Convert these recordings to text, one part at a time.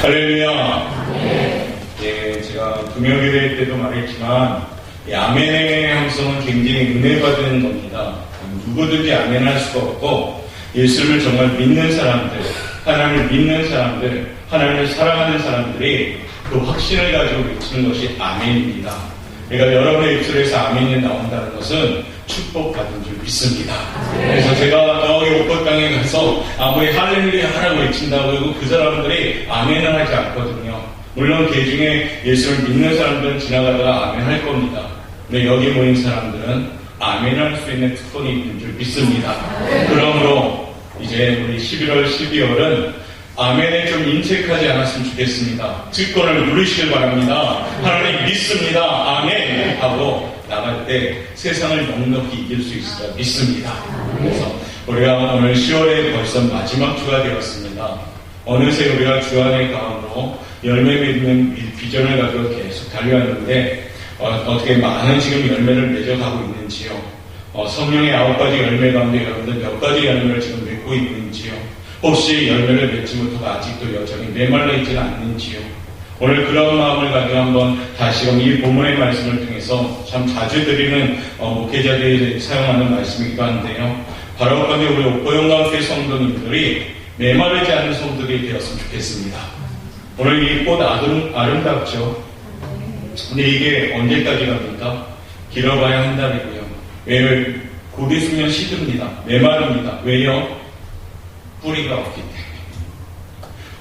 할렐루야. 예, 제가 금요일회 때도 말했지만, 이 아멘의 함성은 굉장히 은혜 받은 겁니다. 누구든지 아멘할 수가 없고, 예수를 정말 믿는 사람들, 하나님을 믿는 사람들, 하나님을 사랑하는 사람들이 그 확신을 가지고 외치는 것이 아멘입니다. 그러니까 여러분의 입술에서 아멘이 나온다는 것은 축복받은 줄 믿습니다. 그래서 제가 저기 옥법당에 가서 아무리 할렐루야 하라고 외친다고 해도 그 사람들이 아멘을 하지 않거든요. 물론 그 중에 예수를 믿는 사람들은 지나가다가 아멘 할 겁니다. 근데 여기 모인 사람들은 아멘 할 수 있는 특권이 있는 줄 믿습니다. 그러므로 이제 우리 11월, 12월은 아멘에 좀 인색하지 않았으면 좋겠습니다. 특권을 누리시길 바랍니다. 하나님 믿습니다. 아멘 하고 나갈 때 세상을 넉넉히 이길 수까 믿습니다. 그래서 우리가 오늘 10월에 벌써 마지막 주가 되었습니다. 어느새 우리가 주안의 가운으로 열매 맺는 비전을 가지고 계속 달려왔는데 어, 떻게 많은 지금 열매를 맺어가고 있는지요? 어, 성령의 아홉 가지 열매 가운데 여러분들 몇 가지 열매를 지금 맺고 있는지요? 혹시 열매를 맺지 못하고 아직도 여전히 메말라 있지는 않는지요? 오늘 그런 마음을 가지고 한번 다시금 이 본문의 말씀을 통해서 참 자주 드리는 어, 목회자들이 사용하는 말씀이기도 한데요. 바로 가운데 우리 옥보영가운데 성도님들이 메마르지 않는 성도들이 되었으면 좋겠습니다. 오늘 이 꽃 아름, 아름답죠? 근데 이게 언제까지 갑니까? 길어봐야 한 달이고요. 왜 고대 수면 시듭니다. 메마릅니다. 왜요? 뿌리가 없기 때문에.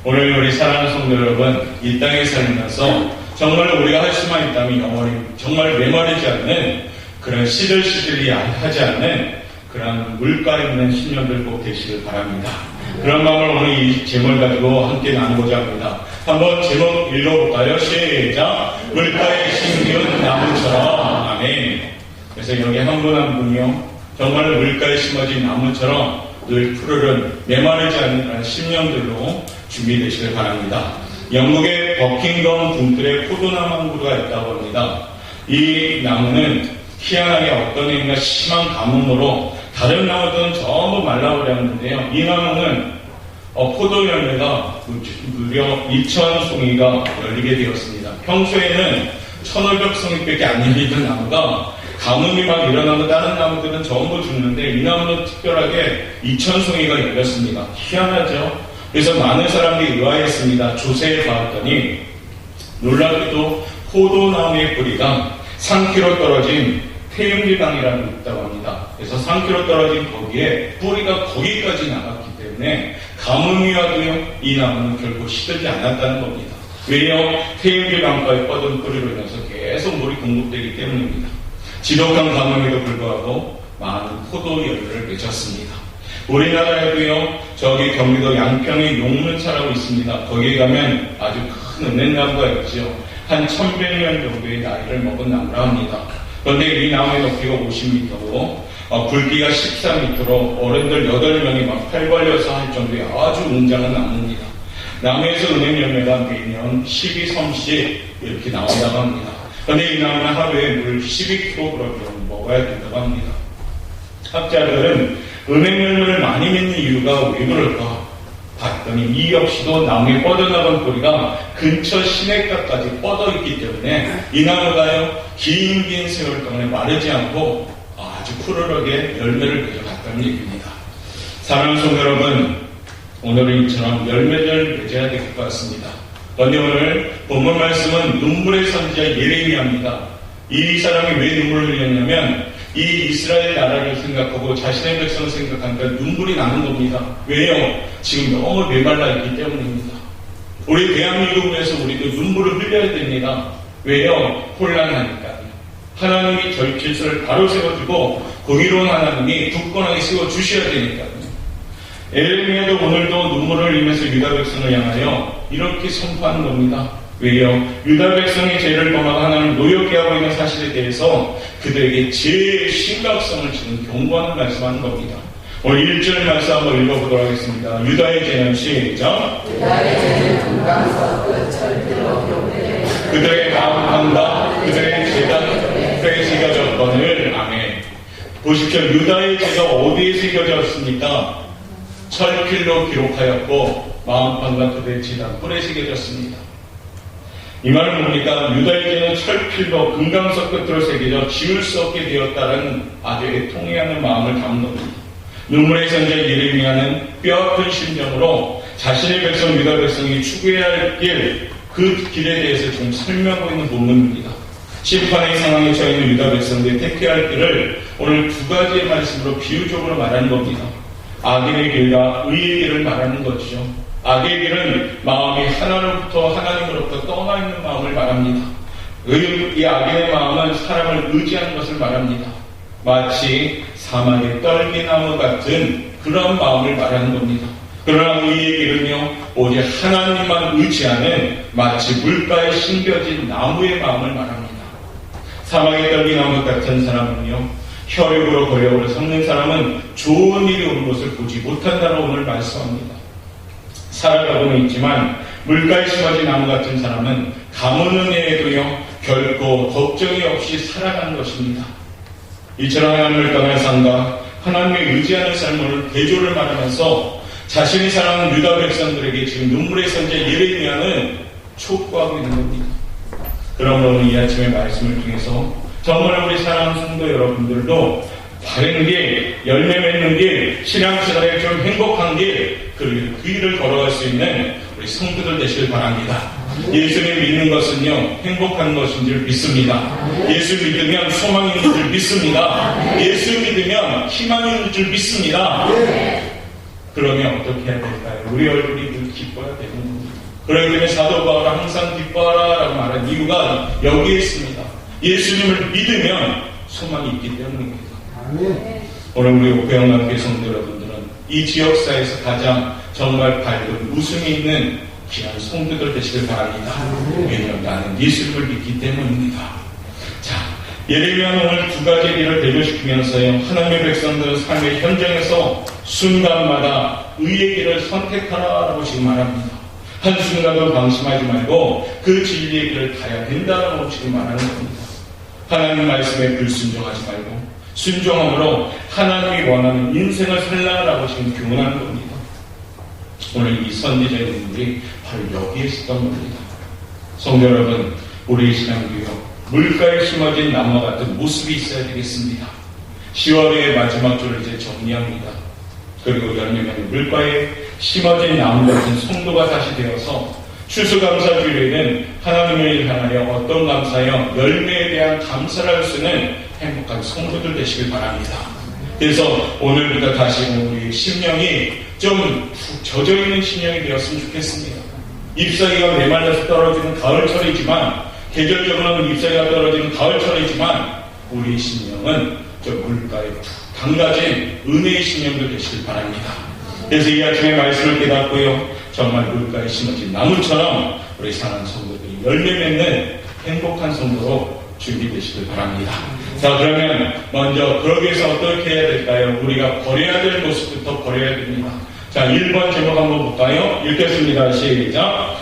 오늘 우리 사랑하는 성도 여러분, 이 땅에 살면서 정말 우리가 할 수만 있다면 영원히 정말 메마르지 않는 그런 시들시들이 하지 않는 그런 물가 있는 신년들 꼭 되시길 바랍니다. 그런 마음을 오늘 이 제목을 가지고 함께 나누고자 합니다. 한번 제목 읽어볼까요? 시작. 물가에 심기운 나무처럼. 아멘. 그래서 여기 한분한 분이요. 정말 물가에 심어진 나무처럼 늘 푸르른 메마르지 않는 심령들로 준비되시길 바랍니다. 영국의 버킹덤 분들의 포도나무 한 그루가 있다고 합니다. 이 나무는 희한하게 어떤 의미가 심한 가뭄으로 다른 나무들은 전부 말라버렸는데요. 이 나무는 어, 포도 열매가 무려 2,000송이가 열리게 되었습니다. 평소에는 1,500송이밖에 안 열리던 나무가 가뭄이 막 일어나고 다른 나무들은 전부 죽는데 이 나무는 특별하게 2,000송이가 열렸습니다. 희한하죠? 그래서 많은 사람들이 의아했습니다. 조세에 봤더니 놀랍게도 포도나무의 뿌리가 3km 떨어진 태음리강이라는 게 있다고 합니다. 그래서 3km 떨어진 거기에 뿌리가 거기까지 나갔기 때문에 가뭄이 와도요 이 나무는 결코 시들지 않았다는 겁니다. 왜요? 태음리강가에 뻗은 뿌리로 인해서 계속 물이 공급되기 때문입니다. 지독한 가뭄에도 불구하고 많은 포도 열매를 맺었습니다. 우리나라에도요, 저기 경기도 양평의 용문차라고 있습니다. 거기에 가면 아주 큰 은행나무가 있죠. 한 1100년 정도의 나이를 먹은 나무라 합니다. 그런데 이 나무의 높이가 50m고, 어, 굵기가 13m로 어른들 8명이 막 팔 벌려서 할 정도의 아주 웅장한 나무입니다. 나무에서 은행 열매가 매년 12섬씩 이렇게 나온다고 합니다. 나무는 하루에 물 12kg 먹어야 된다고 합니다. 학자들은 은행 열매를 많이 맺는 이유가 왜 그럴까? 봤더니 이 역시도 나무에 뻗어나간 뿌리가 근처 시냇가까지 뻗어 있기 때문에 이 나무가요 긴 긴 세월 동안에 마르지 않고 아주 푸르르게 열매를 맺어갔다는 얘기입니다. 사랑하는 여러분, 오늘은 이처럼 열매를 맺어야 될 것 같습니다. 그런데 오늘 본문 말씀은 눈물의 선지자 예레미야입니다. 이 사람이 왜 눈물을 흘렸냐면 이 이스라엘 나라를 생각하고 자신의 백성을 생각하니까 눈물이 나는 겁니다. 왜요? 지금 너무 메말라 있기 때문입니다. 우리 대한민국에서 우리도 눈물을 흘려야 됩니다. 왜요? 혼란하니까요. 하나님이 질서를 바로 세워주고 공의로운 하나님이 굳건하게 세워주셔야 되니까 요. 에레미야도 오늘도 눈물을 흘리면서 유다 백성을 향하여 이렇게 선포하는 겁니다. 왜요? 유다 백성의 죄를 범하고 하나님 노역게 하고 있는 사실에 대해서 그들에게 제일 심각성을 주는 경고하는 말씀하는 겁니다. 오늘 1절 말씀 한번 읽어보도록 하겠습니다. 유다의 죄는 시작. 유다의 죄는 금강서 끝 철들로 교회 그들의 마음한다. 그들의 죄가 뼈에 새겨졌거늘. 아멘. 보십시오. 유다의 죄가 어디에 새겨졌습니까? 철필로 기록하였고 마음판과 도대치다 뿔에 새겨졌습니다. 이 말은 뭡니까? 유다에게는 철필로 금강석 끝으로 새겨져 지울 수 없게 되었다는 아주 애통해 하는 마음을 담은 겁니다. 눈물의 선자 예레미야는 뼈아픈 심정으로 자신의 백성 유다 백성이 추구해야 할 길, 그 길에 대해서 지금 설명하고 있는 본문입니다. 심판의 상황에 처해 있는 유다 백성들이 택해야 할 길을 오늘 두 가지의 말씀으로 비유적으로 말하는 겁니다. 악인의 길과 의의 길을 말하는 것이죠. 악의 길은 마음이 하나로부터 하나님으로부터 떠나 있는 마음을 말합니다. 의, 이 악인의 마음은 사람을 의지하는 것을 말합니다. 마치 사막의 떨기나무 같은 그런 마음을 말하는 겁니다. 그러나 의의 길은요, 오직 하나님만 의지하는 마치 물가에 심겨진 나무의 마음을 말합니다. 사막의 떨기나무 같은 사람은요, 혈육으로 거려오를 섞는 사람은 좋은 일이 오는 것을 보지 못한다고 오늘 말씀합니다. 살아가고는 있지만 물가에 심어진 나무 같은 사람은 가무는 해에도요 결코 걱정이 없이 살아가는 것입니다. 이처럼 하나님을 떠난 삶과 하나님을 의지하는 삶을 대조를 말하면서 자신이 사랑하는 유다 백성들에게 지금 눈물의 선제 예레미야는 촉구하고 있는 겁니다. 그러므로 오늘 이 아침의 말씀을 통해서 정말 우리 사랑하는 성도 여러분들도 바른 길, 열매 맺는 길, 신앙생활에 좀 행복한 길, 그리고 그 길을 걸어갈 수 있는 우리 성도들 되시길 바랍니다. 예수님 믿는 것은요, 행복한 것인 줄 믿습니다. 예수 믿으면 있는 줄 믿습니다. 예수 믿으면 있는 줄 믿습니다. 그러면 어떻게 해야 될까요? 우리 얼굴이 늘 기뻐야 되는 겁니다. 그러기 때문에 사도 바울은 항상 기뻐하라 라고 말한 이유가 여기에 있습니다. 예수님을 믿으면 소망이 있기 때문입니다. 오늘 우리 오페영남교 성도 여러분들은 이 지역사에서 가장 정말 밝은 웃음이 있는 귀한 성도들 되시길 바랍니다. 왜냐하면 나는 예수를 믿기 때문입니다. 자, 예레미야는 오늘 두 가지 일을 대조시키면서요. 하나님의 백성들은 삶의 현장에서 순간마다 의의 길을 선택하라라고 지금 말합니다. 한순간도 방심하지 말고 그 진리의 길을 가야 된다라고 지금 말하는 겁니다. 하나님 말씀에 불순종하지 말고 순종함으로 하나님이 원하는 인생을 살라라고 지금 교훈하는 겁니다. 오늘 이 선지자의 눈물이 바로 여기에 있었던 겁니다. 성도 여러분, 우리 신앙교회 물가에 심어진 나무와 같은 모습이 있어야 되겠습니다. 10월의 마지막 주를 이제 정리합니다. 그리고 열매는 물가에 심어진 나무 같은 성도가 다시 되어서 추수감사주일에는 하나님을 향하여 어떤 감사여 열매에 대한 감사를 할 수 있는 행복한 성도들 되시길 바랍니다. 그래서 오늘부터 다시 우리 심령이 좀푹 젖어 있는 심령이 되었으면 좋겠습니다. 잎사귀가 메말라서 떨어지는 가을철이지만 계절적으로는 잎사귀가 떨어지는 가을철이지만 우리 심령은 저 물가에 푹 담가진 은혜의 심령들 되시길 바랍니다. 그래서 이 아침에 말씀을 깨닫고요. 정말 물가에 심어진 나무처럼 우리 사랑하는 성도들이 열매 맺는 행복한 성도로 준비되시길 바랍니다. 자, 그러면 먼저 그러기 위해서 어떻게 해야 될까요? 우리가 버려야 될 모습부터 버려야 됩니다. 자, 1번 제목 한번 볼까요? 읽겠습니다. 시작.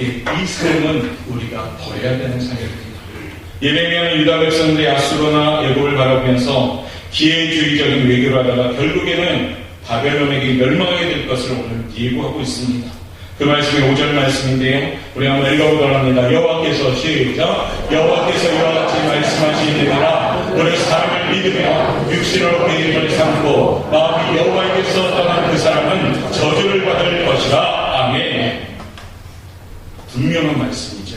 예, 이 삶은 우리가 버려야 되는 삶입니다. 예레미야는 유다 백성들이 아수르나 애굽을 바라보면서 기회주의적인 외교를 하다가 결국에는 바벨론에게 멸망하게 될 것을 오늘 예고하고 있습니다. 그 말씀이 5절 말씀인데요. 우리 한번 읽어보도록 합니다. 여호와께서 시작 여호와께서 이와 같이 말씀하시느니라 우리 사람을 믿으며 육신으로 그의 삼고 마음이 여호와께서 떠난 그 사람은 저주를 받을 것이라. 아멘. 분명한 말씀이죠.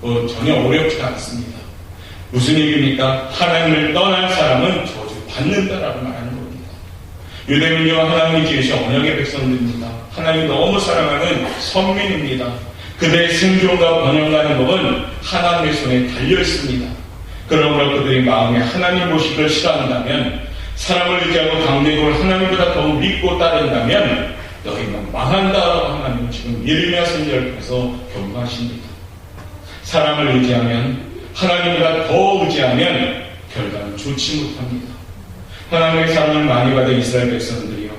뭐 전혀 어렵지 않습니다. 무슨 얘기입니까? 하나님을 떠난 사람은 저주 받는다라고 말하는 겁니다. 유대민족은 하나님이 지으신 언약의 백성들입니다. 하나님이 너무 사랑하는 선민입니다. 그들의 생존과 번영가는 법은 하나님의 손에 달려 있습니다. 그러므로 그들의 마음에 하나님 모식을 싫어한다면 사람을 의지하고 강대국을 하나님보다 더 믿고 따른다면 너희는 망한다라고 하나님은 지금 예레미야 선지자를 통해서 경고하십니다. 사람을 의지하면 하나님보다 더 의지하면 결과는 좋지 못합니다. 하나님의 사랑을 많이 받은 이스라엘 백성들이요.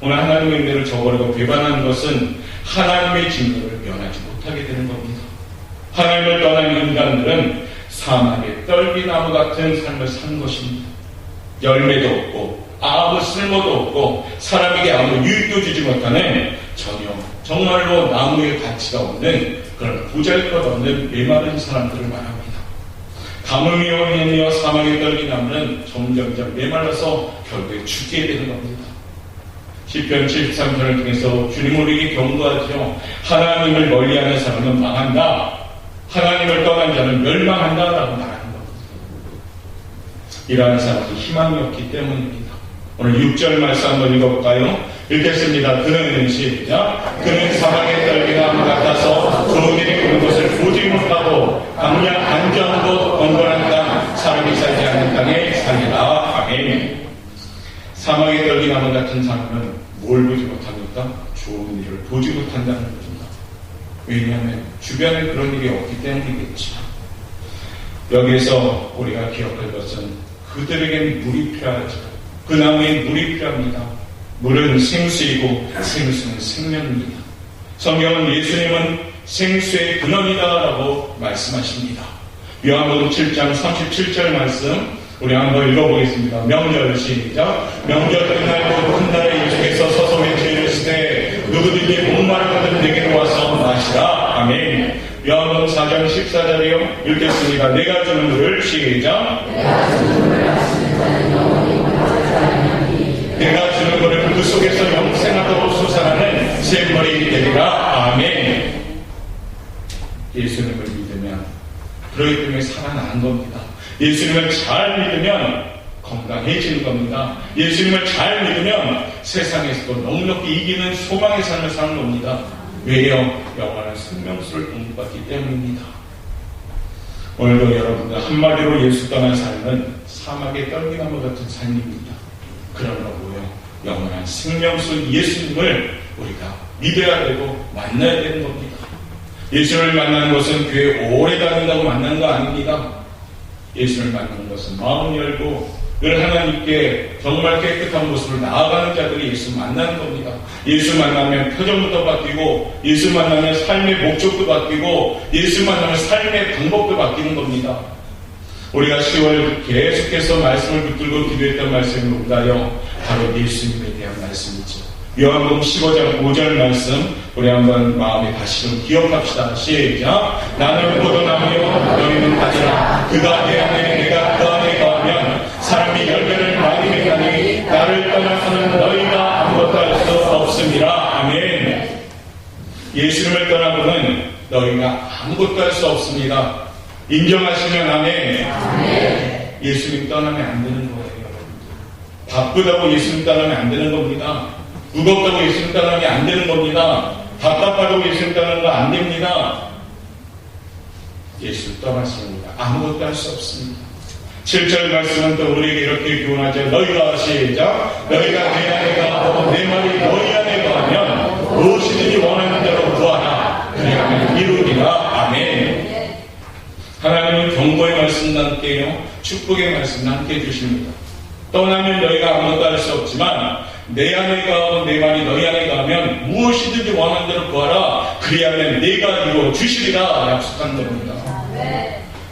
오늘 하나님의 은혜를 저버리고 배반하는 것은 하나님의 진노를 면하지 못하게 되는 겁니다. 하나님을 떠난 인간들은 사막의 떨기나무 같은 삶을 산 것입니다. 열매도 없고 아무 쓸모도 없고 사람에게 아무 유익도 주지 못하는 전혀 정말로 나무의 가치가 없는 그런 보잘것없는 메마른 사람들을 말합니다. 가뭄이 오면요 사막에 떨긴 나무는 점점점 메말라서 결국에 죽게 되는 겁니다. 시편 73편을 통해서 주님 우리에게 경고하죠. 하나님을 멀리하는 사람은 망한다. 하나님을 떠난 자는 멸망한다 라고 말하는 겁니다. 이러한 사람이 희망이 없기 때문입니다. 오늘 6절 말씀 한번 읽어볼까요? 읽겠습니다. 그는 시작. 그는 사방에 떨기나무 같아서 좋은 일이 그런 것을 보지 못하고 강약 안전한 곳 건건한 땅 사람이 살지 않는 땅에 살리라. 아멘. 사막에 떨기나무 같은 사람은 뭘 보지 못합니까? 좋은 일을 보지 못한다는 겁니다. 왜냐하면 주변에 그런 일이 없기 때문이겠죠. 여기에서 우리가 기억할 것은 그들에게는 물이 필요하죠. 그 나무에 물이 필요합니다. 물은 생수이고 생수는 생명입니다. 성경은 예수님은 생수의 근원이다라고 말씀하십니다. 요한복음 7장 37절 말씀 우리 한번 읽어보겠습니다. 명절 시작. 명절 끝날 곧큰 날에 일쪽에서 서서 외치시되 누구든지 목마른 것은 내게로 와서 마시라. 아멘. 요한복음 4장 14절이요. 읽겠습니다. 내가 주는 물을 시작. 내가 주는 것을 그 속에서 영생하도록 솟아나는 샘물이 되리라. 아멘. 예수님을 믿으면 그러기 때문에 살아나는 겁니다. 예수님을 잘 믿으면 건강해지는 겁니다. 예수님을 잘 믿으면 세상에서도 넉넉히 이기는 소망의 삶을 사는 겁니다. 왜요? 영원한 생명수를 공부받기 때문입니다. 오늘도 여러분들 한마디로 예수 떠난 삶은 사막의 떨기나무 같은 삶입니다. 그런 거고요. 영원한 생명수 예수님을 우리가 믿어야 되고 만나야 되는 겁니다. 예수를 만나는 것은 교회 오래 다닌다고 만나는 거 아닙니다. 예수를 만나는 것은 마음 열고 늘 하나님께 정말 깨끗한 모습으로 나아가는 자들이 예수 만나는 겁니다. 예수 만나면 표정부터 바뀌고, 예수 만나면 삶의 목적도 바뀌고, 예수 만나면 삶의 방법도 바뀌는 겁니다. 우리가 10월 계속해서 말씀을 붙들고 기도했던 말씀이 뭔가요? 바로 예수님에 대한 말씀이죠. 요한복음 15장 5절 말씀 우리 한번 마음에 다시 좀 기억합시다. 시작. 나는 포도나무요 너희는 가지라. 그가 내 안에 내가 그 안에 거하면 사람이 열매를 많이 맺나니 나를 떠나서는 너희가 아무것도 할 수 없습니다. 아멘. 예수님을 떠나고는 너희가 아무것도 할 수 없습니다. 인정하시면 아멘. 예수님 떠나면 안 되는 거예요. 바쁘다고 예수님 떠나면 안 되는 겁니다. 무겁다고 예수님 떠나면 안 되는 겁니다. 답답하다고 예수님 떠나는 거 안 됩니다. 예수 떠났습니다. 아무것도 할 수 없습니다. 7절 말씀은 또 우리에게 이렇게 교훈하죠. 너희가 시작. 너희가 내 안에 가고 내 말이 너희 안에 가면 무엇이든지 원하는 대로 구하라. 그리하면 이루리라. 아멘. 하나님은 경고의 말씀과 함께요. 축복의 말씀과 함께 해주십니다. 떠나면 너희가 아무것도 할 수 없지만 내 안에 가고 내 말이 너희 안에 가면 무엇이든지 원하는 대로 구하라. 그리하면 내가 이루어 주시리라 약속한 겁니다.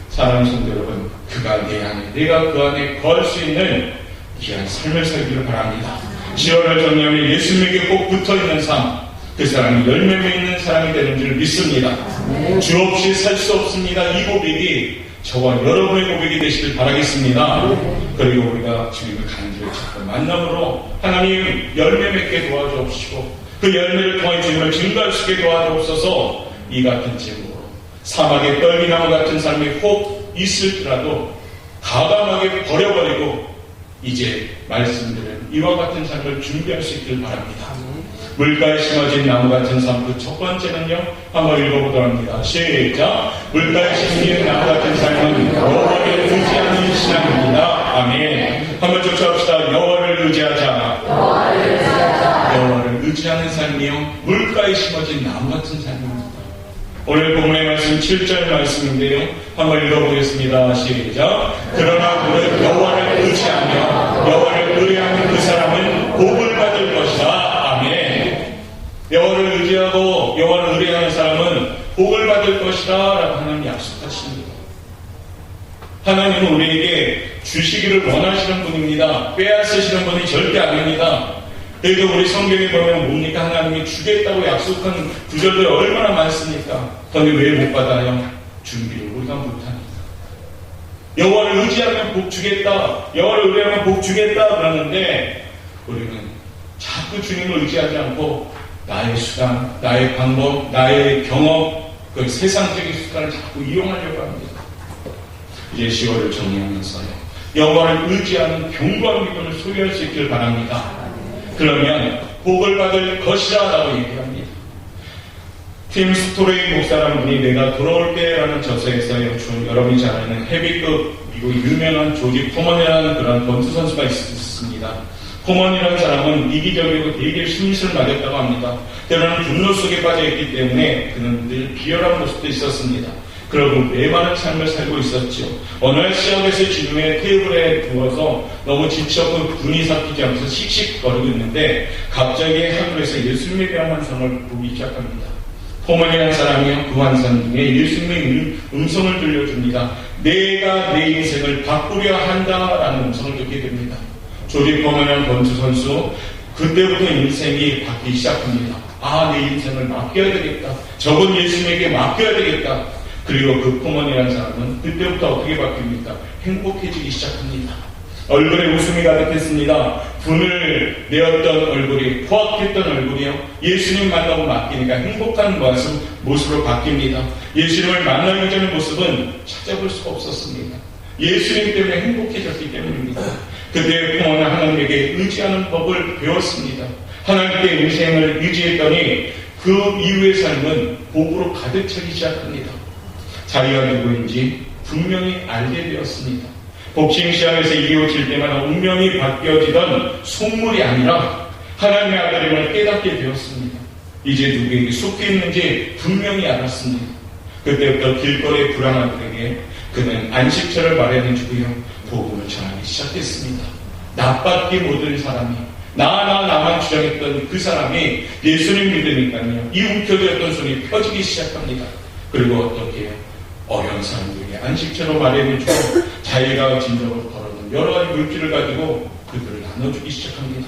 사랑하는 성도 여러분, 그가 내 안에, 내가 그 안에 거할 수 있는 귀한 삶을 살기를 바랍니다. 지원을 정리하면 예수님에게 꼭 붙어 있는 삶, 그 사람이 열매 맺는 사람이 되는 줄 믿습니다. 주 없이 살 수 없습니다. 이 고백이 저와 여러분의 고백이 되시길 바라겠습니다. 그리고 우리가 주님을 간절히 찾고 만남으로 하나님 열매 맺게 도와주옵시고 그 열매를 통해 주님을 증거할 수 있게 도와주옵소서 이 같은 제목으로 사막의 떨기나무 같은 삶이 혹 있을지라도 가감하게 버려버리고 이제 말씀드린 이와 같은 삶을 준비할 수 있길 바랍니다. 물가에 심어진 나무 같은 삶 그 첫 번째는요 한번 읽어보도록 합니다. 시작 물가에 심어진 나무 같은 삶은 여호와를 의지하는 신앙입니다. 아멘 한번 쫓아합시다. 여호와를 의지하자. 여호와를 의지하는 삶이요 물가에 심어진 나무 같은 삶입니다. 오늘 본문의 말씀 7절 말씀인데요. 한번 읽어보겠습니다. 시작. 그러나 그는 여호와를 의지하며 여호와를 의뢰하는 그 사람은 복을. 아멘. 여호와를 의지하고 여호와를 의뢰하는 사람은 복을 받을 것이다. 라고 하나님 약속하십니다. 하나님은 우리에게 주시기를 원하시는 분입니다. 빼앗으시는 분이 절대 아닙니다. 그래도 우리 성경에 보면 뭡니까? 하나님이 주겠다고 약속한 구절들 얼마나 많습니까? 그런데 왜 못 받아요? 준비를 우리가 못하니까. 여호와를 의지하면 복 주겠다. 여호와를 의뢰하면 복 주겠다. 그러는데 우리는 자꾸 주님을 의지하지 않고 나의 수단, 나의 방법, 나의 경험, 그 세상적인 수단을 자꾸 이용하려고 합니다. 이제 10월을 정리하면서요. 여호와를 의지하는 견고한 믿음을 소유할 수 있기를 바랍니다. 그러면 복을 받을 것이라라고 얘기합니다. 팀 스토레이 목사라는 분이 내가 돌아올 때라는 저서에서요. 좀 여러분이 잘 아는 헤비급 미국 유명한 조지 포먼이라는 그런 권투 선수가 있었습니다. 포먼이라는 사람은 이기적이고 되게 심리를 맞았다고 합니다. 때로는 분노 속에 빠져있기 때문에 그는 늘 비열한 모습도 있었습니다. 그러고 메마른 삶을 살고 있었죠. 어느 날 시합에서 지금의 테이블에 누워서 너무 지쳤고 분이 삭히지 않면서 씩씩 거리고 있는데 갑자기 하늘에서 예수님에 대한 환상을 보기 시작합니다. 포먼이라는 사람이요 그 환상 중에 예수님의 음- 음성을 들려줍니다. 내가 내 인생을 바꾸려 한다라는 음성을 듣게 됩니다. 조지 포먼이라는 권투 선수 그때부터 인생이 바뀌기 시작합니다. 아, 내 인생을 맡겨야 되겠다. 저건 예수님에게 맡겨야 되겠다. 그리고 그 포먼이라는 사람은 그때부터 어떻게 바뀝니까? 행복해지기 시작합니다. 얼굴에 웃음이 가득했습니다. 분을 내었던 얼굴이, 포악했던 얼굴이요. 예수님 만나고 바뀌니까 행복한 모습, 모습으로 바뀝니다. 예수님을 만나기 전의 모습은 찾아볼 수가 없었습니다. 예수님 때문에 행복해졌기 때문입니다. 그때 포먼은 하나님에게 의지하는 법을 배웠습니다. 하나님께 인생을 의지했더니 그 이후의 삶은 복으로 가득 차기 시작합니다. 자기가 누구인지 분명히 알게 되었습니다. 복싱 시합에서 이겨질 때마다 운명이 바뀌어지던 속물이 아니라 하나님의 아들임을 깨닫게 되었습니다. 이제 누구에게 속해 있는지 분명히 알았습니다. 그때부터 길거리 불안한들에게 그는 안식처를 마련해 주고요. 복음을 전하기 시작했습니다. 나빴게 모든 사람이 나, 나, 나만 주장했던 그 사람이 예수님 믿으니까요. 이 움켜쥐었던 손이 펴지기 시작합니다. 그리고 어떻게? 어려운 사람들에게 안식처로 마련해주고 자기가 진정으로 걸어놓은 여러 가지 물질을 가지고 그들을 나눠주기 시작합니다.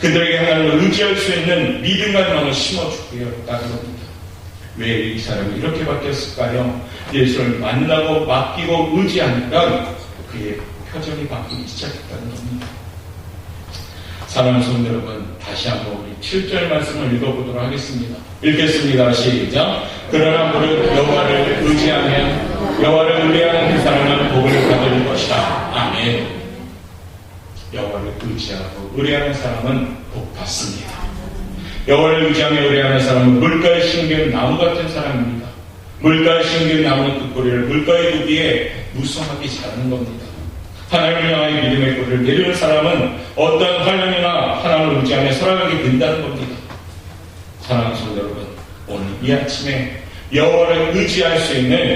그들에게 하나님을 의지할 수 있는 믿음과 희망을 심어주고요. 따릅니다. 왜 이 사람이 이렇게 바뀌었을까요? 예수를 만나고 맡기고 의지하니까 그의 표정이 바뀌기 시작했다는 겁니다. 사랑하는 성도 여러분, 다시 한번 우리 7절 말씀을 읽어보도록 하겠습니다. 읽겠습니다. 시작. 그러나 무릇 여호와를 의지하면 여호와를 의뢰하는 그 사람은 복을 받을 것이다. 아멘. 여호와를 의지하고 의뢰하는 사람은 복 받습니다. 여호와를 의지하며 의뢰하는 사람은 물가에 심긴 나무 같은 사람입니다. 물가에 심긴 나무는 그 꼬리를 물가에 두기에 무성하게 자라는 겁니다. 하나님을 향하여 믿음의 꼬리를 내리는 사람은 어떤 환란이나 하나님을 의지하며 살아가게 된다는 겁니다. 사랑하는 성도 여러분, 오늘 이 아침에 여호와를 의지할 수 있는